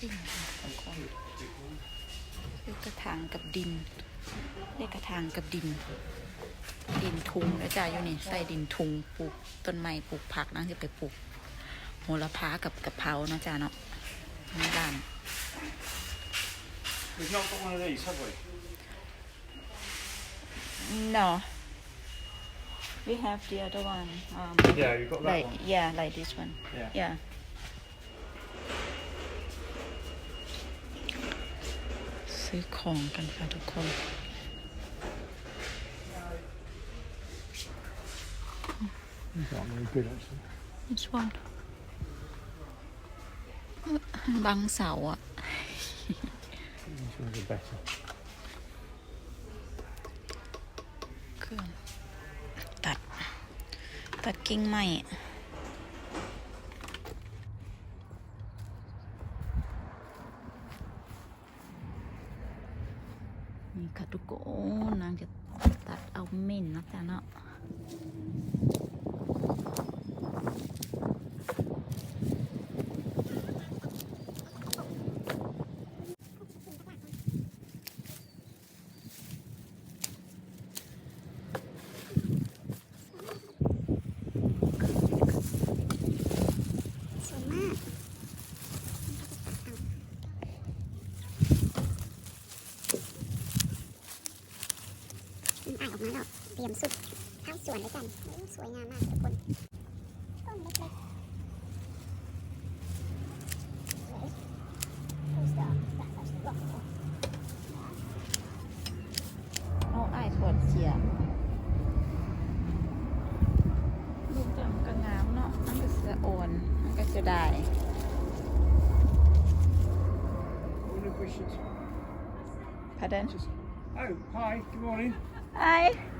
จริงทุกคนเลือกกระถางกับดินเลือกกระถางกับดิน ดินทุงแล้วจ้าอยู่นี่ใส่ดินทุงปลูกต้นไม้ปลูกผักนะจะไปปลูกโหระพากับกะเพรานะจ้าเนาะในบ้าน We've not got one of these, have we? no we have the other one um Yeah, you've got that like one. yeah like this one Yeah. yeah ซื้อของกันค่ะทุกคน It's not very good actually. This one บางเสาอะ These ones are better. เครื่องตัด ตัดกิ่งไม้นี่ค่ะทุกคนนางจะตัด เอาะจ๊ะเนาะอ่านออกมาแล้ว เตรียมสุดข้างสวนด้วยกันโอ้สวยงามมากทุกคนต้นเล็กๆสวย Who's the- that- that's the rock. เอาไอ้ายปวดเสียลูกจังก็งามเนาะมันก็จะอ่อนมันก็จะได้ I wonder if we should. Pardon? Just... Oh, hi. Good morning. Hi.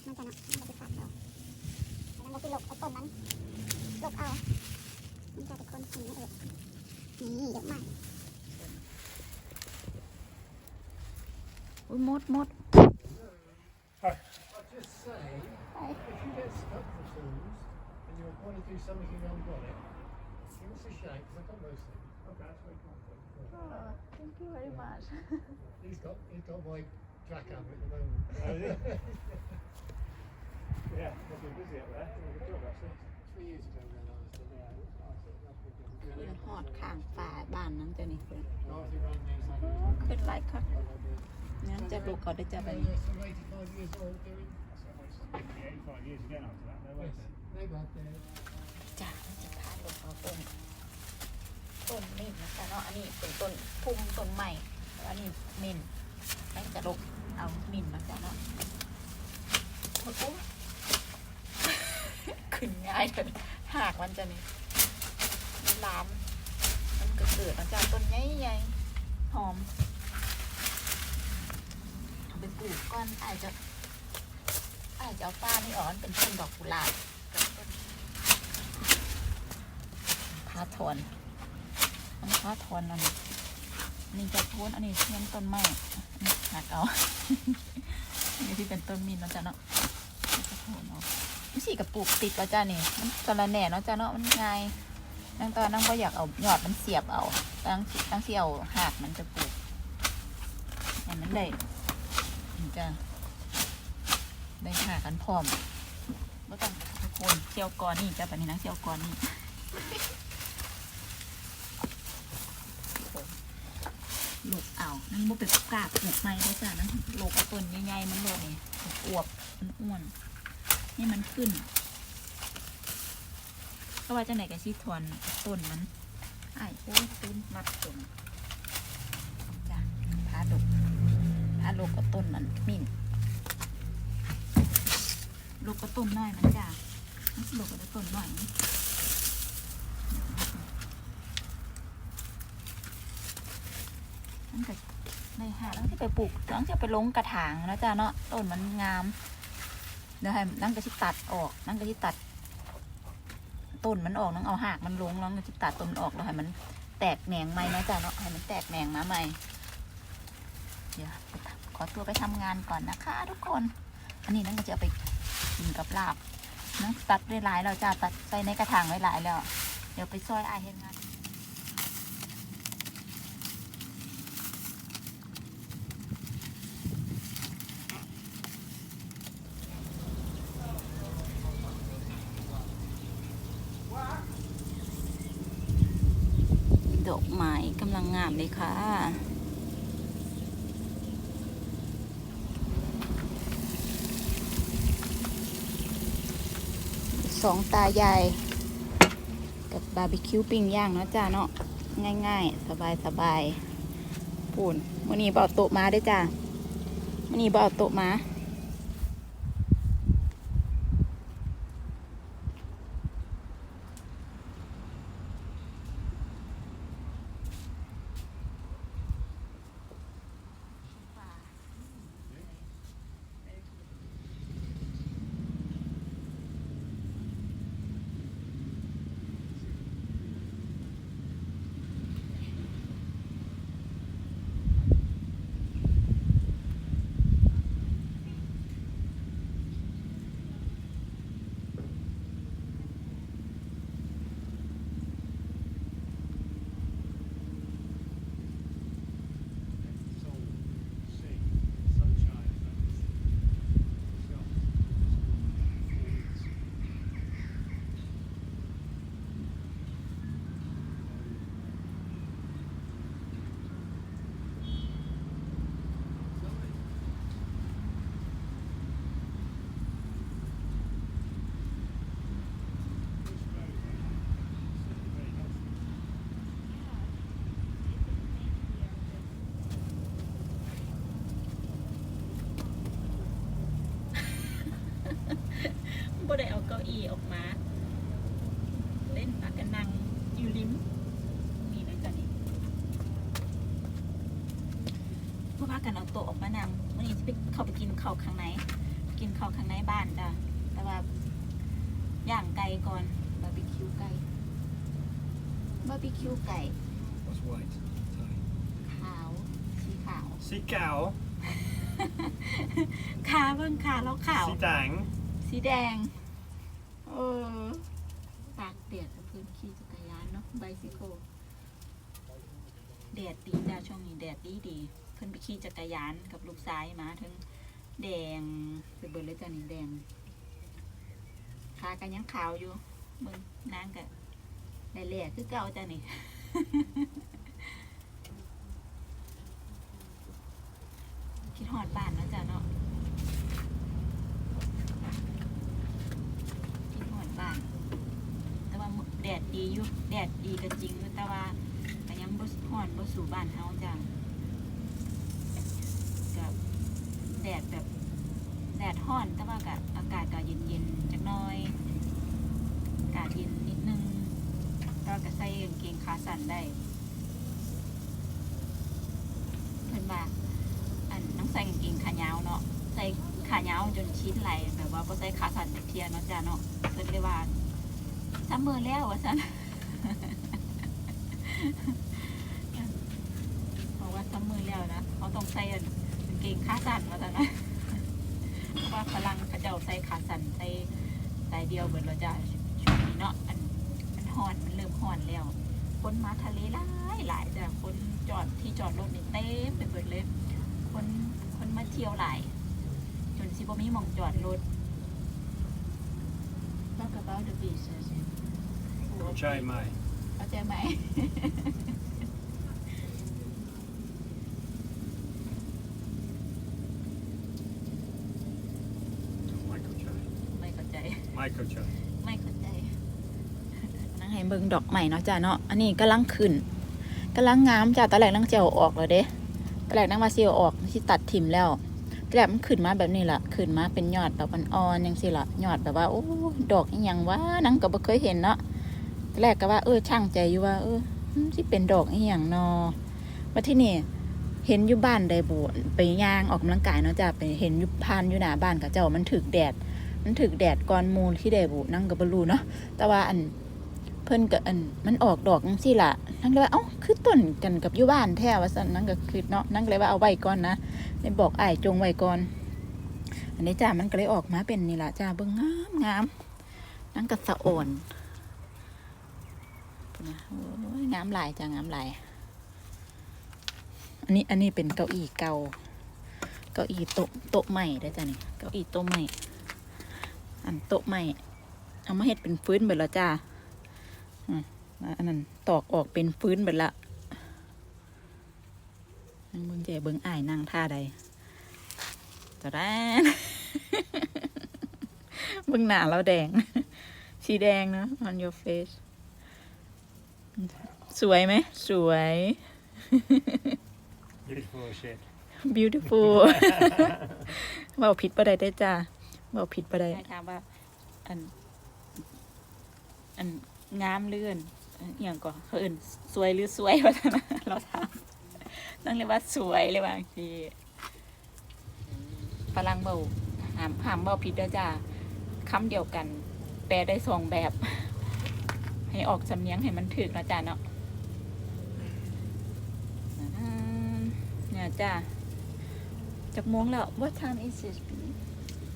อนนั้นเป็นคนหมักนะจ๊ะเนาะนั่นก็ไปตัดเอาแล้วนั่นก็คือหลบเอาต้นนั้นหลบเอานี่จะเป็นคนชิมนะเออนี่เยอะมาก อุ้ยมดมด Hi. just say, if you get stuck for tools and you want to do something you haven't got it, give us a shout because I've got most things. Okay, that's very kind. Thank you very much He's got he's got my jackhammer at the moment. เรือหอดข้างฝาบ้านนั้นจะนี่คนขึ้นไลครับนั้นจะลูกเขาได้จะไป 85จ้าจะพาลูกเขาต้นต้นนี่นะคะเนาะ อันนี้เป็นต้นพุ่มต้นใหม่อันนี้มินนั่งจะลูกเอามินมาจ้ะเนาะโอ้ ขึ้นง่ายเลยหากมันจะนี่มันลามมันก็เกิดมาจากต้นใหญ่ๆหอมเอาไปปลูกก้อนอาจจะอาจจะเอาป้านี่อ่อนเป็นต้นดอกกุหลาบกับต้นพาทอนอันนี้พาทอนอันนี้นี่จะโทนอันนี้เทียนต้นไม้นี่หักเอาอันนี้ที่เป็นต้นมินนะจ้ะเนาะจะโทนเอา วิสีกับปลูกติดแล้วจ้านี่มันตอนละแหน่เนาะจ้ะเนาะมันง่ายนั่งตอนนั่งก็อยากเอาหยอดมันเสียบเอาตั้งตั้งเสียวหักมันจะปลูกให้มันได้มันจะได้หากันพร้อมแล้วต้องทุกคนเสียวกอนนี่จ้ะปนี้นะเสียวกอนนี่หลูกเอานั่นบ่เป็นกาบปลูกไม้ได้จ้ะนั่นลูกเอาต้นใหญ่ๆมันโลดนี่อวบมันอ้วน นี่มันขึ้นก็ว่าจะไหนกับชีทวนต้นมันอ้ายโอ้ยต้นมัดต้นจ้ะพาลูกพาลูกกับต้นมันมิ่นลูกกับต้นน้อยมันจ้ะมันสิลูกกับต้นน้อยมันมันก็ในหาแล้วที่ไปปลูกแล้วจะไปลงกระถางนะจ๊ะเนาะต้นมันงาม เดี๋ยวให้นั่งก็ที่ตัดออก นั่งก็ที่ตัด ต้นมันออกนั่งเอาหากมันลงแล้วก็ที่ตัดต้นออกแล้วให้มันแตกแหนงใหม่นะจ๊ะเนาะให้มันแตกแหนงมาใหม่เดี๋ยวขอตัวไปทำงานก่อนนะคะ ทุกคน อันนี้นั่งก็จะเอาไปกินกับลาบนั่งตัดได้หลายแล้วจ้าตัดใส่ในกระถางไว้หลายแล้ว เดี๋ยวไปซอยอายเห็นงาน ดอกไม้กำลังงามเลยค่ะ สองตายาย กับบาร์บีคิวปิ้งย่างเนาะจ้าเนาะง่ายๆ สบายๆปูนวันนี้เบาโต๊ะมาด้วยจ้าวันนี้เบาโต๊ะมา บ่ได้เอาเก้าอี้ออกมา เล่นปากกันนังอยู่ริมมีเลยจ้ะนี่พวกพากันเอาโต๊ะออกมานั่งวันนี้จะไปเข้าไปกินข้าวข้างในกินข้าวข้างในบ้านจ้ะแต่ว่าย่างไก่ก่อนบาร์บีคิวไก่บาร์บีคิวไก่ What's white? ขาวสีขาว Sea cow, ขาเบิ่งขาแล้วขาว sea dang. สีแดง เออตากแดดกับเพื่อนขี่จักรยานเนาะไบซิโคแดดดีจ้าช่วงนี้แดดดีดีเพื่อนไปขี่จักรยานกับลูกชายมาถึงแดงไปเบิดเลยจ้านี่แดงขากันยังขาวอยู่เบิ่งนางกะได้แหล่คือเก่าจ้านี่คิดหอดบ้านนะจ้าเนาะ ที่หอดบ้าน แต่ว่ามื้อแดดดีอยู่แดดดีก็จริงอยู่แต่ว่าก็ยังบ่ฮ้อนบ่สู่บ้านเฮาจ้ะกับแดดแบบแดดฮ้อนแต่ว่าก็อากาศก็เย็นๆจักหน่อยอากาศเย็นนิดนึงแต่ว่าก็ใส่กางเกงขาสั้นได้เพิ่นว่าอันต้องใส่กางเกงขายาวเนาะใส่ขายาวจนชิ้นไหลแบบว่าบ่ใส่ขาสั้นจักเทียเนาะจ้ะเนาะเพิ่นเลยว่า ซัมเมอร์แล้วว่าซั่นบอกว่าซัมเมอร์แล้วนะเขาต้องใส่เกงขาสั้นว่าซั่นนะเพราะว่าฝรั่งเขาเจ้าใส่ขาสั้นใส่สายเดียวเบิดแล้วจ้ะช่วงนี้เนาะอันมันฮ้อนมันเริ่มฮ้อนแล้วคนมาทะเลหลายหลายจ้ะคนจอดที่จอดรถนี่เต็มไปเบิดเลยคนคนมาเที่ยวหลายจนสิบมีมองจอดรถ Talk about the beach โอเค Jai Mai. เข้าใจไหม Michael Chai. ไม่เข้าใจ Michael Chai. ไม่เข้าใจนั่งให้เบิ่งดอกใหม่เนาะจ้ะเนาะ อันนี้กำลังขึ้นกำลังงามจ้ะตอนแรกนั่งเจียวออกแล้วเด้ตอนแรกนั่งมาเซียวออกที่ตัดถิ่มแล้วตอนแรกมันขึ้นมาแบบนี้ล่ะ ขึ้นมาเป็นยอดแบบอ่อนๆยังสิล่ะ ยอดแบบว่า โอ้ ดอกอหยังวะนั่งก็บ่เคยเห็นเนาะตอน แรกก็ว่า เออช่างใจอยู่ว่า เออมันสิเป็นดอกอหยังนาะว่าที่นี่เห็นอยู่บ้านได้บุไปย่างออกกำลังกายเนาะจ้ะไปเห็นยู่พานอยู่หน้าบ้านกับเจ้ามันถึกแดด มันถึกแดดก่อนมูลที่ได้บุนั่งกับบรูเนาะแต่ว่าอันเพิ่นก็อันมันออกดอกจังซี่ล่ะนั่งเลยว่าเอ้าคือต้นกันกับอยู่บ้านแท้ว่าซั่นนั่งก็คือเนาะนั่งเลยว่าเอาไว้ก่อนนะได้บอกอ้ายจงไว้ก่อน อันนี้จ้ามันก็เลยออกมาเป็นนี่ล่ะจ้าเบิ่งงามงามนั่งก็สะอ่อน นนะโอ้ยงามหลายจ้างามหลาย อันนี้อันนี้เป็นเก้าอี้เก่า เก้าอี้โต๊ะโต๊ะใหม่ได้จ้ะนี่ เก้าอี้โต๊ะใหม่ อันโต๊ะใหม่ เอามาเฮ็ดเป็นฟื้นเบิดแล้วจ้าอันนั้นตอกออกเป็นฟื้นเบิดละนั่งเบิ่งเจเบิ่งอายนั่งท่าใดจะได้เบิ่งหน้าเราแดง สีแดงเนะ on your face สวยไหม สวย Beautiful shit. beautiful เบาผิดประใดได้อจ้าเบาผิดประใดถามว่า อัน อันงามเลื่อนอหย่างก่อนเขาเอื่นสวยหรือสวยวะนะเราถามต้องเรียกว่าสวยเลยบางทีฝรั่งเบาหามหามเบาผิดได้อจ้าคำเดียวกัน แปลได้สองแบบ ให้ออกสำเนียงให้มันถึกนะจ้าเนาะอืมเนี่ยจ้าจากโมงแล้ว what time is it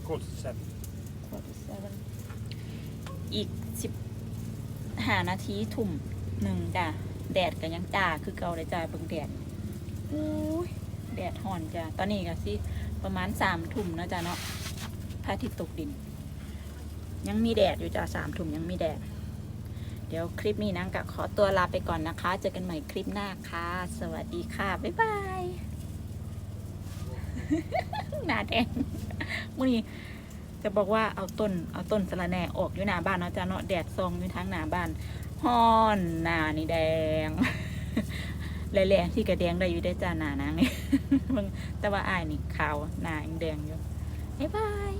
Quarter to seven. quarter seven อีกสิบหานาทีทุ่มหนึ่งจ้ะแดดก็ยังจ้าคือเก่าเลยจ้าเบิ่งแดดอุ้ยแดดห่อนจ้ะตอนนี้ก็สิประมาณสามทุ่มนะจ้ะเนาะพระอาทิตย์ตกดิน ยังมีแดดอยู่จ้ะสามทุ่มยังมีแดดเดี๋ยวคลิปนี้นางกะขอตัวลาไปก่อนนะคะ เจอกันใหม่คลิปหน้าค่ะ สวัสดีค่ะ บ๊ายบายหน้าแดงมื่อนี้จะบอกว่าเอาต้นเอาต้นสะระแหน่ออกอยู่หน้าบ้านเนาะจ้าเนาะแดดซองอยู่ทางหน้าบ้านฮ้อนหน้านี่แดงแหล่ๆที่กระแดงได้อยู่ได้จ้าหน้านางนี่มึงแต่ว่าอายนี่ขาวหน้ายังแดงอยู่บ๊ายบาย